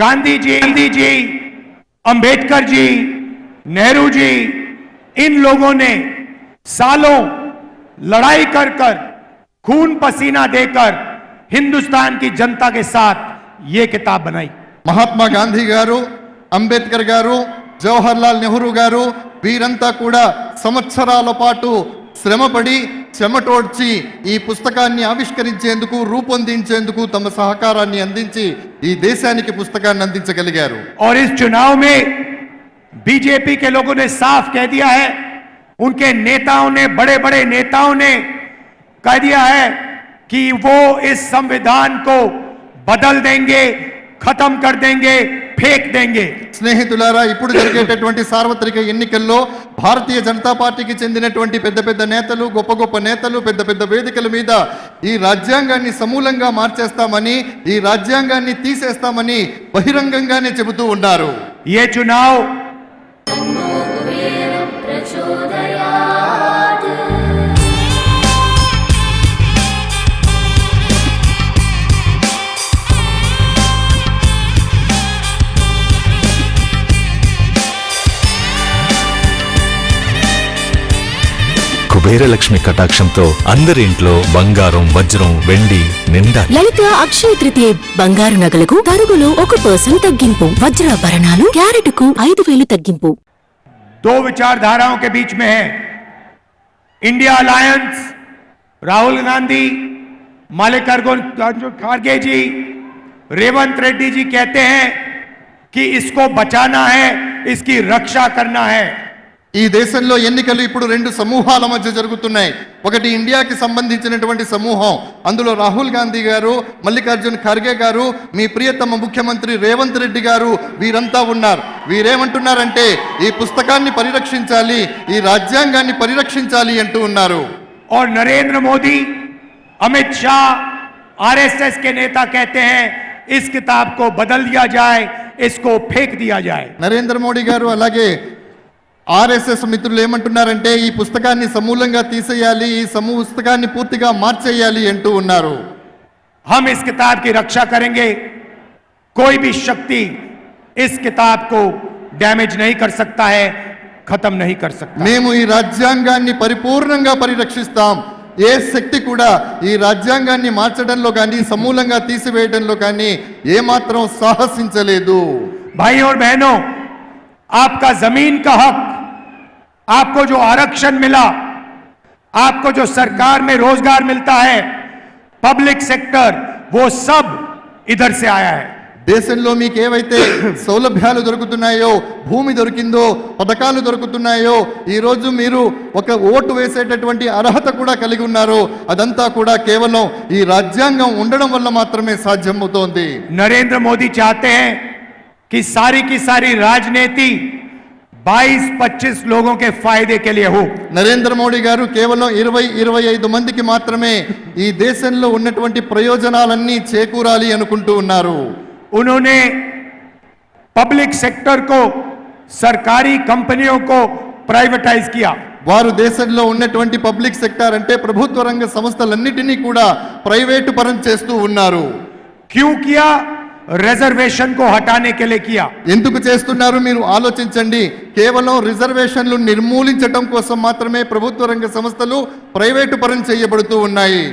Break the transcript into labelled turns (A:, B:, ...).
A: गांधी जी गांधी जी अंबेडकर जी नेहरू जी इन लोगों ने सालों लड़ाई कर कर खून पसीना देकर हिंदुस्तान की जनता के साथ ये किताब बनाई
B: మహాత్మా గాంధీ గారు అంబేద్కర్ గారు జవహర్ లాల్ నెహ్రూ గారు వీరంతా కూడా సంవత్సరాల పాటు శ్రమపడి చెమటోడ్చి ఈ పుస్తకాన్ని ఆవిష్కరించేందుకు రూపొందించేందుకు తమ సహకారాన్ని అందించి ఈ దేశానికి పుస్తకాన్ని అందించగలిగారు
A: और इस चुनाव में बीजेपी के लोगों ने साफ कह दिया है उनके नेताओं ने बड़े बड़े नेताओं ने कह दिया है कि वो इस संविधान को बदल देंगे खत्म कर देंगे फेंक देंगे
B: స్నేహితులారా ఇప్పుడు జరిగేటటువంటి సార్వత్రిక ఎన్నికల్లో భారతీయ జనతా పార్టీకి చెందినటువంటి పెద్ద పెద్ద నేతలు గొప్ప గొప్ప నేతలు పెద్ద పెద్ద వేదికల మీద ఈ రాజ్యాంగాన్ని సమూలంగా మార్చేస్తామని ఈ రాజ్యాంగాన్ని తీసేస్తామని బహిరంగంగానే చెబుతూ ఉన్నారు
A: ये चुनाव
C: కుబేరలక్ష్మి కటాక్షంతో అందరి ఇంట్లో బంగారం వజ్రం వెండి నిండా
D: లలిత అక్షయ తృతీయ బంగారు నగలకు తరుగులో ఒక పర్సెంట్ తగ్గింపు వజ్రాభరణాలు క్యారెట్ కు ఐదు వేలు తగ్గింపు
A: दो विचारधाराओं के बीच में है इंडिया अलायंस राहुल गांधी मल्लिकार्जुन अर्जुन खड़गे जी रेवंत रेड्डी जी कहते हैं कि इसको बचाना है इसकी रक्षा करना है
B: ఈ దేశంలో ఎన్నికలు ఇప్పుడు రెండు సమూహాల మధ్య జరుగుతున్నాయి ఒకటి ఇండియాకి సంబంధించినటువంటి సమూహం అందులో రాహుల్ గాంధీ గారు మల్లికార్జున్ ఖర్గే గారు మీ ప్రియతమ ముఖ్యమంత్రి రేవంత్ రెడ్డి గారు వీరంతా ఉన్నారు వీరేమంటున్నారంటే ఈ పుస్తకాన్ని పరిరక్షించాలి ఈ రాజ్యాంగాన్ని పరిరక్షించాలి అంటూ ఉన్నారు
A: और नरेंद्र मोदी अमित शाह आरएसएस के नेता कहते हैं इस किताब को बदल दिया जाए इसको फेंक दिया जाए
B: నరేంద్ర మోడీ గారు అలాగే ఆర్ఎస్ఎస్ మిత్రులు ఏమంటున్నారంటే ఈ పుస్తకాన్ని సమూలంగా తీసేయాలి ఈ సమూహ పుస్తకాన్ని పూర్తిగా మార్చేయాలి అంటూ ఉన్నారు
A: हम इस किताब की रक्षा करेंगे कोई भी शक्ति इस किताब को डैमेज नहीं कर सकता है खत्म नहीं कर सकता
B: మేము ఈ రాజ్యాంగాన్ని పరిపూర్ణంగా పరిరక్షిస్తాం ఏ శక్తి కూడా ఈ రాజ్యాంగాన్ని మార్చడంలో కానీ సమూలంగా తీసివేయడంలో కానీ ఏమాత్రం సాహసించలేదు
A: भाई और बहनों आपका जमीन का हक आपको जो आरक्षण मिला आपको जो सरकार में रोजगार मिलता है पब्लिक सेक्टर वो सब इधर से आया है
B: దేశంలో మీకు ఏవైతే సౌలభ్యాలు దొరుకుతున్నాయో భూమి దొరికిందో పథకాలు దొరుకుతున్నాయో ఈ రోజు మీరు ఒక ఓటు వేసేటటువంటి అర్హత కూడా కలిగి ఉన్నారు అదంతా కూడా కేవలం ఈ రాజ్యాంగం ఉండడం వల్ల మాత్రమే సాధ్యమవుతోంది
A: नरेंद्र मोदी चाहते हैं कि सारी की सारी राजनीति 22-25 लोगों के फायदे के लिए हो
B: నరేంద్ర మోడీ గారు కేవలం ఇరవై ఇరవై ఐదు మందికి మాత్రమే ఈ దేశంలో ఉన్నటువంటి ప్రయోజనాలన్నీ చేకూరాలి అనుకుంటూ ఉన్నారు
A: उन्होंने पब्लिक सेक्टर को सरकारी कंपनियों को प्राइवेटाइज किया
B: వారు దేశంలో ఉన్నటువంటి పబ్లిక్ సెక్టార్ అంటే ప్రభుత్వ రంగ సంస్థలన్నిటినీ కూడా ప్రైవేటు పరం చేస్తూ ఉన్నారు
A: क्यों किया రిజర్వేషన్కు హటానే కే కియా
B: ఎందుకు చేస్తున్నారు మీరు ఆలోచించండి. కేవలం రిజర్వేషన్లు నిర్మూలించడం కోసం మాత్రమే ప్రభుత్వ రంగ సంస్థలు ప్రైవేటు పరం చేయబడుతూ ఉన్నాయి.